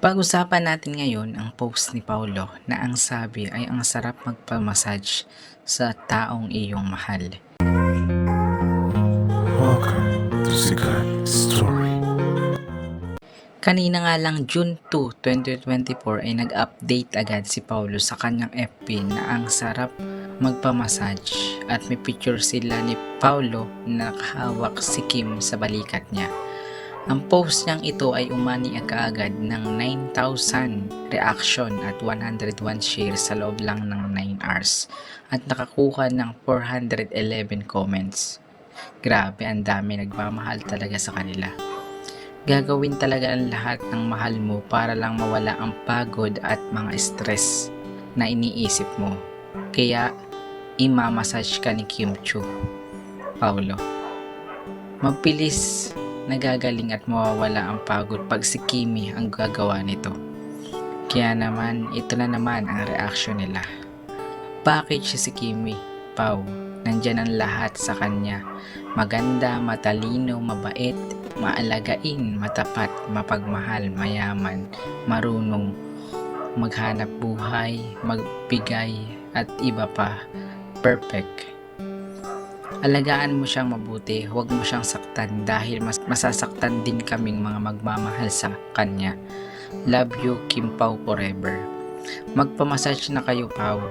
Pag-usapan natin ngayon ang post ni Paulo na ang sabi ay ang sarap magpamassage sa taong iyong mahal. Welcome to Story. Kanina nga lang June 2, 2024 ay nag-update agad si Paulo sa kanyang FB na ang sarap magpamassage at may picture sila ni Paulo na nakahawak si Kim sa balikat niya. Ang post niyang ito ay umani kaagad ng 9,000 reaction at 101 shares sa loob lang ng 9 hours at nakakuha ng 411 comments. Grabe, ang dami nagmamahal talaga sa kanila. Gagawin talaga ang lahat ng mahal mo para lang mawala ang pagod at mga stress na iniisip mo. Kaya, imamassage ka ni Kim Chu. Paulo. Mabilis nagagaling at mawawala ang pagod pag si Kimi ang gagawa nito. Kaya naman, ito na naman ang reaction nila. Bakit siya si Kimi? Pau, nandyan ang lahat sa kanya. Maganda, matalino, mabait, maalagain, matapat, mapagmahal, mayaman, marunong, maghanap buhay, magbigay, at iba pa. Perfect. Alagaan mo siyang mabuti, huwag mo siyang saktan dahil mas masasaktan din kaming mga magmamahal sa kanya. Love you, Kim Pao forever. Magpamassage na kayo, Pao.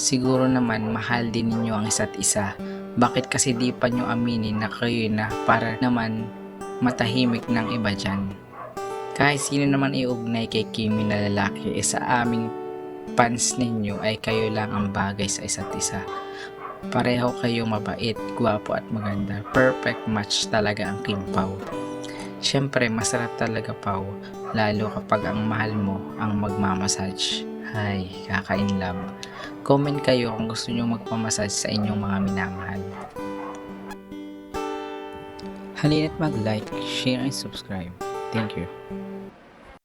Siguro naman mahal din ninyo ang isa't isa. Bakit kasi di pa nyo aminin na kayo na para naman matahimik ng iba dyan? Kahit sino naman iugnay kay Kimi na lalaki, eh, sa aming fans ninyo ay kayo lang ang bagay sa isa't isa. Pareho kayong mabait, gwapo at maganda. Perfect match talaga ang Kim Pao. Siyempre, masarap talaga Pao, lalo kapag ang mahal mo ang magmamassage. Hay, kaka-in love. Comment kayo kung gusto nyo magpamassage sa inyong mga minamahal. Halina't mag-like, share, and subscribe. Thank you.